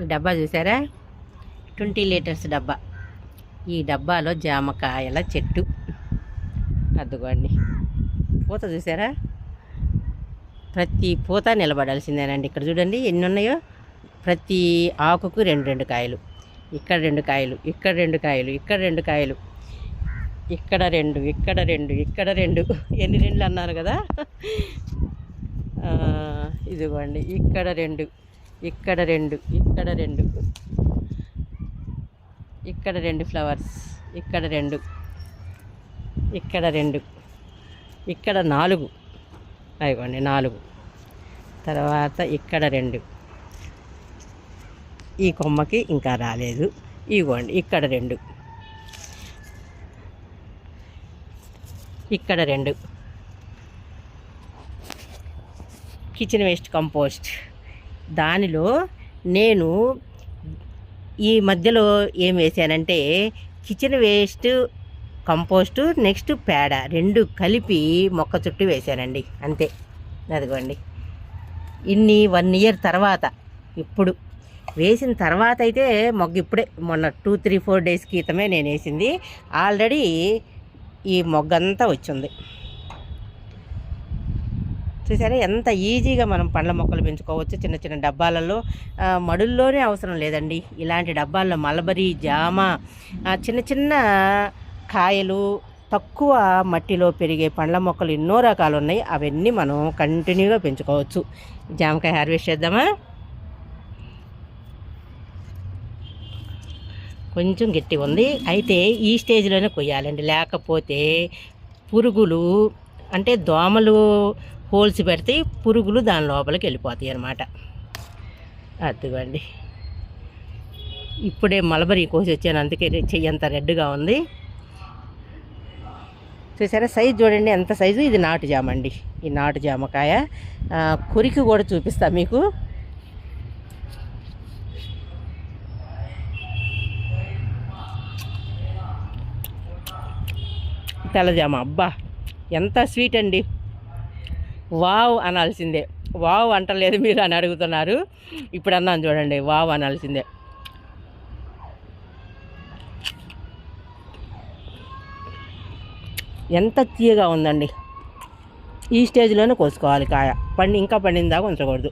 ఈ డబ్బా చూసారా? ట్వంటీ లీటర్స్ డబ్బా. ఈ డబ్బాలో జామకాయల చెట్టు. అద్దుకోండి పూత చూసారా? ప్రతి పూత నిలబడాల్సిందేనండి. ఇక్కడ చూడండి ఎన్ని ఉన్నాయో ప్రతి ఆకుకు రెండు రెండు కాయలు. ఇక్కడ రెండు కాయలు ఇక్కడ రెండు కాయలు ఇక్కడ రెండు కాయలు. ఇక్కడ రెండు ఇక్కడ రెండు ఇక్కడ రెండు. ఎన్ని రెండు అన్నారు కదా? ఇదిగోండి ఇక్కడ రెండు. ఇక్కడ రెండు ఇక్కడ రెండు. ఇక్కడ రెండు ఫ్లవర్స్ ఇక్కడ రెండు ఇక్కడ రెండు ఇక్కడ నాలుగు. అయిపోండి నాలుగు. తర్వాత ఇక్కడ రెండు. ఈ కొమ్మకి ఇంకా రాలేదు. ఇగోండి ఇక్కడ రెండు. ఇక్కడ రెండు. Kitchen waste compost. దానిలో నేను ఈ మధ్యలో ఏం వేసానంటే కిచెన్ వేస్ట్ కంపోస్టు నెక్స్ట్ పేడ రెండు కలిపి మొక్క చుట్టూ వేసానండి. అంతే. అదిగోండి. ఇన్ని వన్ ఇయర్ తర్వాత ఇప్పుడు. వేసిన తర్వాత అయితే మొగ్గ ఇప్పుడే మొన్న టూ త్రీ ఫోర్ డేస్ క్రితమే నేను వేసింది. ఆల్రెడీ ఈ మొగ్గంతా వచ్చింది. చూసారా? ఎంత ఈజీగా మనం పండ్ల మొక్కలు పెంచుకోవచ్చు. చిన్న చిన్న డబ్బాలలో మడుల్లోనే అవసరం లేదండి. ఇలాంటి డబ్బాల్లో మలబరీ జామ చిన్న చిన్న కాయలు తక్కువ మట్టిలో పెరిగే పండ్ల మొక్కలు ఎన్నో రకాలు ఉన్నాయి. అవన్నీ మనం కంటిన్యూగా పెంచుకోవచ్చు. జామకాయ హార్వెస్ట్ చేద్దామా? కొంచెం గట్టి ఉంది. అయితే ఈ స్టేజ్లోనే కొయ్యాలండి. లేకపోతే పురుగులు అంటే దోమలు హోల్స్ పెడితే పురుగులు దాని లోపలికి వెళ్ళిపోతాయి అన్నమాట. అదిగోండి. ఇప్పుడే మలబరీ కోసి వచ్చాను అందుకే చెయ్యి అంత రెడ్గా ఉంది. చూసారా సైజు చూడండి ఎంత సైజు? ఇది నాటు జామ అండి. ఈ నాటు జామకాయ. ఆ, కొరికి కూడా చూపిస్తా మీకు. తెల్లజామ అబ్బా ఎంత స్వీట్ అండి. వావ్ అనాల్సిందే. వావ్ అంటలేదు మీరు అని అడుగుతున్నారు. ఇప్పుడు అన్నాను చూడండి వావ్ అనాల్సిందే. ఎంత తీయగా ఉందండి. ఈ స్టేజ్లోనే కోసుకోవాలి కాయ. పండి ఇంకా పండిన దాకా ఉంచకూడదు.